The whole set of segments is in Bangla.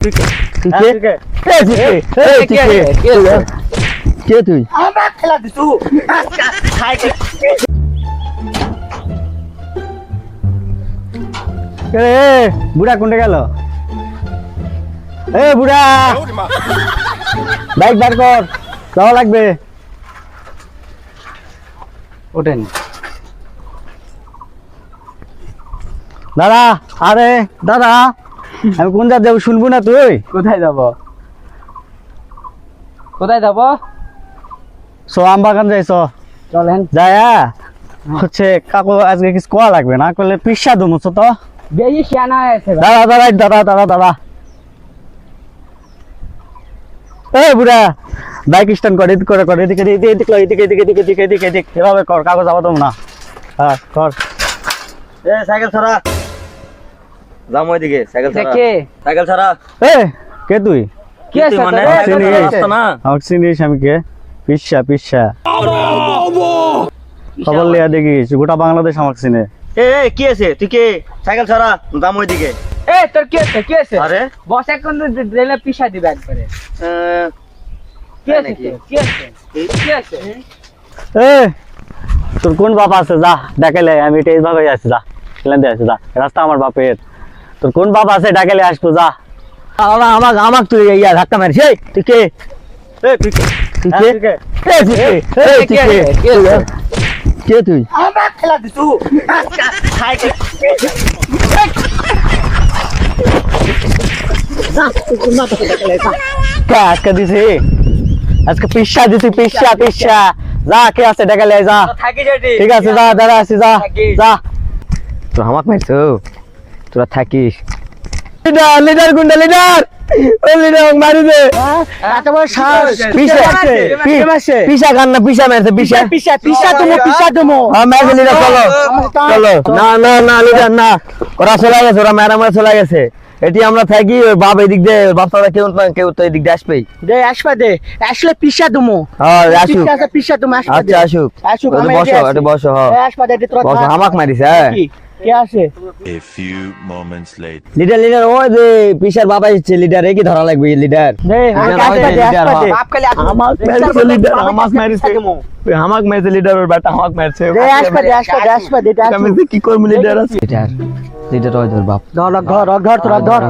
কে তুই খেলা দিছু বুড়া কোনটা গেল এ বুড়া বাইক বার কর যাওয়া লাগবে ওঠেন দাদা আরে দাদা আমি কোন জাত যাব শুনব না তুই? কোথায় যাব? কোথায় যাব? সো আম বাগান যাইছ চলেন। যায় হচ্ছে কাকু আজকে কিছু কোয়া লাগবে? না করলে পিসা দুমুছ তো। বেশি শিয়ানা আছে দাদা দাদা দাদা দাদা দাদা এ বুড়া। বাইক স্ট্যান্ড করে এদিক করে করে এদিকে এদিকে এদিকে এদিকে এদিকে এদিকে এদিকে এদিকে এদিকে। এভাবে কর কাগজ আবার না। হ্যাঁ কর। এ সাইকেল ছাড়া যাম ওইদিকে সাইকেল ছাড়া। কে? সাইকেল ছাড়া। এ কে তুই? কে মানে? চিনি। না? আমাকে চিনিস আমি কে? পিসা পিসা। খবর লিয়া দেখিস গোটা বাংলাদেশ আমাকে চিনে এ এ, কি আছে? তুই কে? সাইকেল ছাড়া যাম ওইদিকে। এ তোর কি আছে? কি আছে? আরে? বস এখন রেলে পিছা দিবে একবারে। কি আছে কি আছে? কি আছে? এ তোর কোন বাপ আছে? যা ডাকালে আমি এটা এইভাবে আছি যা। দিয়ে আছি যা। রাস্তা আমার বাপের। তোর কোন বাপ আছে ডাকালে আসব যা আমার আমাক আমাক তুই ইয়া ধাক্কা মারিস এই তুই কে এ তুই কে তুই হ্যাঁ, কে তুই কে? এই তুই কে এই তুই কে কে আছে? কে তুই আমার খেলা দিছু খাই কে? কে আজকে দিছি আজকে পিসা দিছি পিসা পিসা যা কে আছে ডাকালে যা থাকি যেটি ঠিক আছে যা দাঁড়া আছি যা থাকিস। যা তো আমাক মারছো তোরা থাকিস। লিডার লিডার গুন্ডা লিডার ও লিডার মারি দে। এত বড় সাহস। পিসা আছে পিসা গান না পিসা মারছে পিসা। পিছা পিছা তুমি পিছা তুমি। হ্যাঁ মারছে লিডার চলো। চলো। না না না লিডার না। ওরা চলে গেছে ওরা মেরা মেরা চলে গেছে। এটি আমরা থাকি ওর বাপ এদিক দিয়ে বাপটা কেউ না- কেউ তো এদিক দিয়ে আসবেই। দে আসবা দে। আসলে পিছা দুমু হ্যাঁ আসুক। পিছা তুমি আসবা আচ্ছা আসুক। আসুক, ওই বসো বসো হ্যাঁ আসবা দে তোরা বসো হামাক মারিছে হ্যাঁ। কে আসে? A few moments late leader leader ওই যে পিসার বাবা এসেছে লিডার কি ধরা লাগবে লিডার আমাক মেরেছে লিডার আমাক মেরেছে। আমাক মেরেছে লিডার ওর বেটা আমাক মেরেছে। আমি কি করব লিডার লিডার লিডার ওই ধর বাপ। ধর ধর ধর তোরা ধর।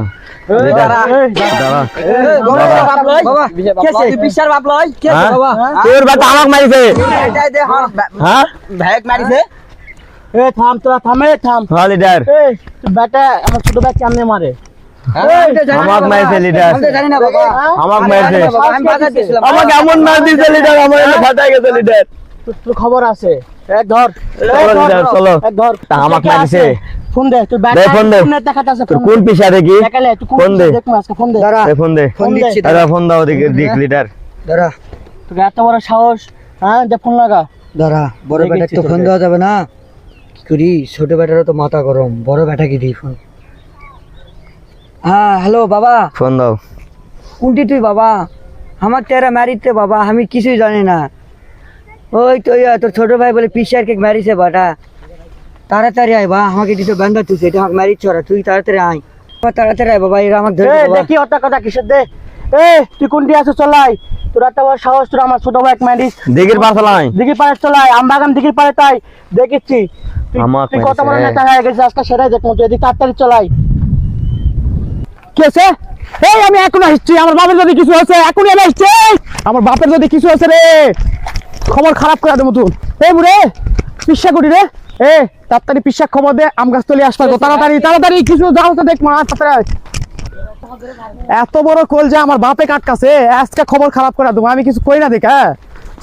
তোর বাবা আমাক মারিছে। হ্যাঁ? ভ্যাগ মারিছে। এ থাম তোরা থামে থাম। হ্যাঁ লিডার এ বেটা আমার ছোট ভাই কেমনে মারে? আমাক মারছে লিডার জানি না বাবা। আমাক মারছে আমি বাজার দিছিলাম আমাকে এমন মার দিছে লিডার আমার এনে গেছে লিডার তোর খবর আছে। এক ধর। চলো এক ধর আমাক মারিছে ফোন দে তোর ব্যাটা ফোন দে। তোর কোন পিসা দেখি? দেখালে তুই ফোন দে। ফোন দে। ফোন দে। ফোন দিচ্ছি, আরে ফোন দাও দিকে দিক লিডার দাঁড়া। তোর এত বড় সাহস হ্যাঁ? দে ফোন লাগা। দাঁড়া বড় তো ফোন দেওয়া যাবে না। করি ছোট ব্যাটারও তো মাথা গরম বড় ব্যাটাকে দিই ফোন হ্যাঁ হ্যালো বাবা। ফোন দাও। কোনটি তুই বাবা? আমার তেরা ম্যারিতে বাবা আমি কিছুই জানি না। ওই তো ইয়া, তোর ছোট ভাই বলে পিসার কে ম্যারিছে বাটা। তাড়াতাড়ি আয় বা আমাকে দিতে বান্ধা তুই এটা আমাকে ম্যারিজ ছড়া তুই তাড়াতাড়ি আয়। বাবা, তাড়াতাড়ি আয় বাবা এরা আমাকে ধরে এ দেখি ওটা কথা কিসের দে? এ তুই কোনটি আছো চলাই তোর এত বড় সাহস তোর আমার ছোট ভাই এক ম্যাডিস দিগির পাশালাই দিঘির পাড়ে চলাই আমবাগান দিঘির পাড়ে তাই। দেখেছি। তুই- কত বড় নেতা হয়ে। গেছিস আজকে সেটাই দেখব তুই এদিকে তাড়াতাড়ি চলাই কেছে এই আমি এখন আসছি আমার বাপের যদি কিছু আছে এখনই আমি আসছি আমার বাপের যদি কিছু আছে রে খবর খারাপ করে দেবো তুই এই বুড়ে পিসা করি রে। এ তাড়াতাড়ি পিসা খবর দে আম গাছ তলি আসবে তাড়াতাড়ি তাড়াতাড়ি কিছু যাও তো দেখ মা তাড়াতাড়ি এত বড় কোল যে আমার বাপে কাটকাছে আজকে খবর খারাপ করে দেবো আমি কিছু কই না দেখ হ্যাঁ।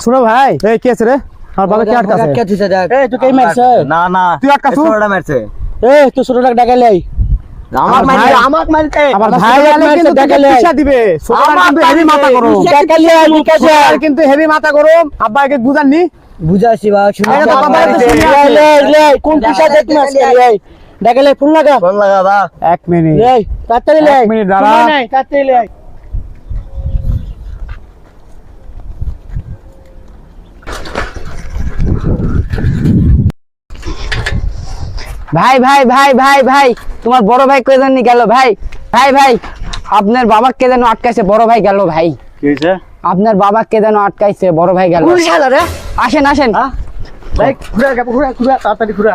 শুনো ভাই এই কি আছে রে? আর বাবা কি আটকাছে? আটকাছে এই তুই না না তুই ছোটটা মারছে। এই তুই ছোটটা আমার আমাক মারতে। আমার ভাই কিন্তু দিবে। ছোটটা কিন্তু হেভি মাথা করো। ডাকালে বিকাশে আর কিন্তু হেভি মাথা করো। বুঝাননি বা বাবা আচ্ছা, কোন পিছা দেখ ফোন লাগা। ফোন লাগা দা 1 মিনিট। লাই তাড়াতাড়ি লাই 1 মিনিট দাঁড়া লাই ভাই ভাই ভাই ভাই ভাই তোমার বড় ভাই কই জানি গেল ভাই? ভাই ভাই আপনার বাবাকে যেন আটকাইছে? বড় ভাই গেল ভাই। কি আপনার বাবাকে যেন আটকাইছে? বড় ভাই গেল। কোন শালা রে। আসেন আসেন। ঘুরা ঘুরা ঘুরা তাড়াতাড়ি ঘুরা।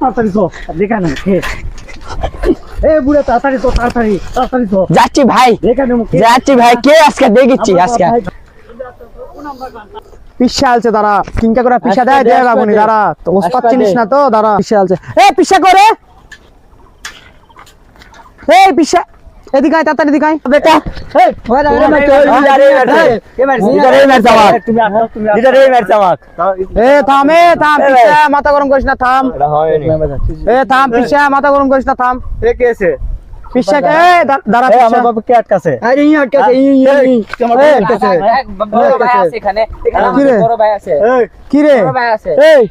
তাড়াতাড়ি চল দেখা না এ বুড়া তাড়াতাড়ি তো তাড়াতাড়ি তাড়াতাড়ি তো যাচ্ছি ভাই। যাচ্ছি ভাই কে আজকে দেখিচ্ছি আজকে? পিসা আলছে দাঁড়া। কিংকা করে পিসা দেয় দেয় বাবুনি দাঁড়া। তো ওস্তাদ চিনিস না তো দাঁড়া। পিসা আলছে। এ পিসা করে। এই পিসা। এদিকে আয় তাড়াতাড়ি এদিকে আয়। বেটা এই ওই দাঁড়া রে কে মারছে। লিডার এই আমাক। তুমি আসো তুমি লিডার এই আমাক। এ থাম এ থাম পিসা মাথা গরম করিস না থাম। এ থাম পিসা মাথা গরম করিস না থাম। এ আছে পিসা কে এ দা- দাঁড়া এ পিসা আমার বাবা কে আটকাছে? আরে আটকাছে আমার এ, বাবা আটকাছে। বড় ভাই আছে এখানে। এখানে কি রে? বড় ভাই আছে। এই কি রে বড় ভাই আছে। এই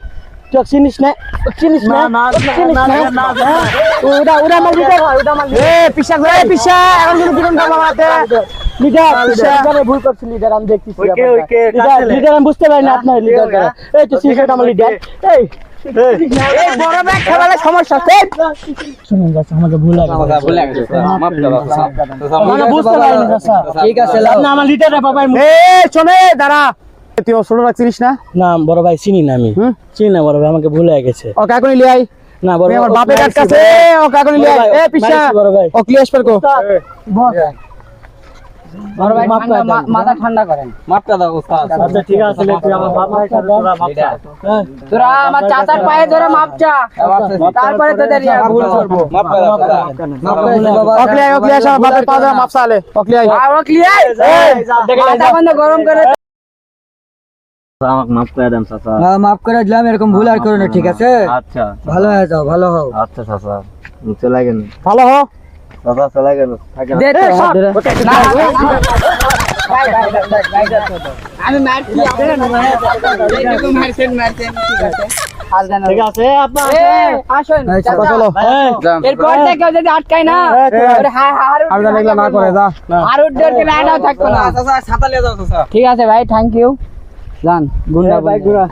তুই চিনিস না? চিনিস না? না মাল দিতে। মাল এ এখন কিন্তু বিরন ভুল করছি লিডার আমি দেখতেছি ওই কে লিডার লিডার আমি বুঝতে পারি না আপনার লিডার এই তো সিগারেট আমার লিডার? এই চিনি না আমি? চিনি না বড় ভাই আমাকে ভুলে গেছে ওকে এখনই লিয়ে না বড় আমার বাপের কাছে ওকে এখনই লিয়ে আই এ পিসা বড় ভাই। ও ক্লিয়ার স্পেল কো বড় ভাই মাথা ঠান্ডা করেন মাফটা দাও উস্তাদ আচ্ছা ঠিক আছে আমার বাবা হিসাবে তোরা মাপ তোরা আমার চাচার পায়ে ধরে মাপ তারপরে তোদের ইয়া ভুল করব মাফ করে দাও মাফ করে দে বাবা ওকে আই ওকে বাপের পা ধরে মাপ সালে ওকে আই আর ও মাথা বন্ধ গরম করে মাফ করে দেন চাচা হ্যাঁ মাফ করে দিলাম এরকম ভুল আর করো না ঠিক আছে আচ্ছা ভালো হয়ে যাও ভালো হও আচ্ছা চাচা চলে গেল ভালো হো চাচা চলে গেল থাকে না। দে তো হাত ধরে না ভাই ভাই ভাই ভাই আমি মারছি এইটুকু মারছেন মারছেন ঠিক আছে। ভাই থ্যাংক ইউ যান গুন্ডা ভাই গুন্ডা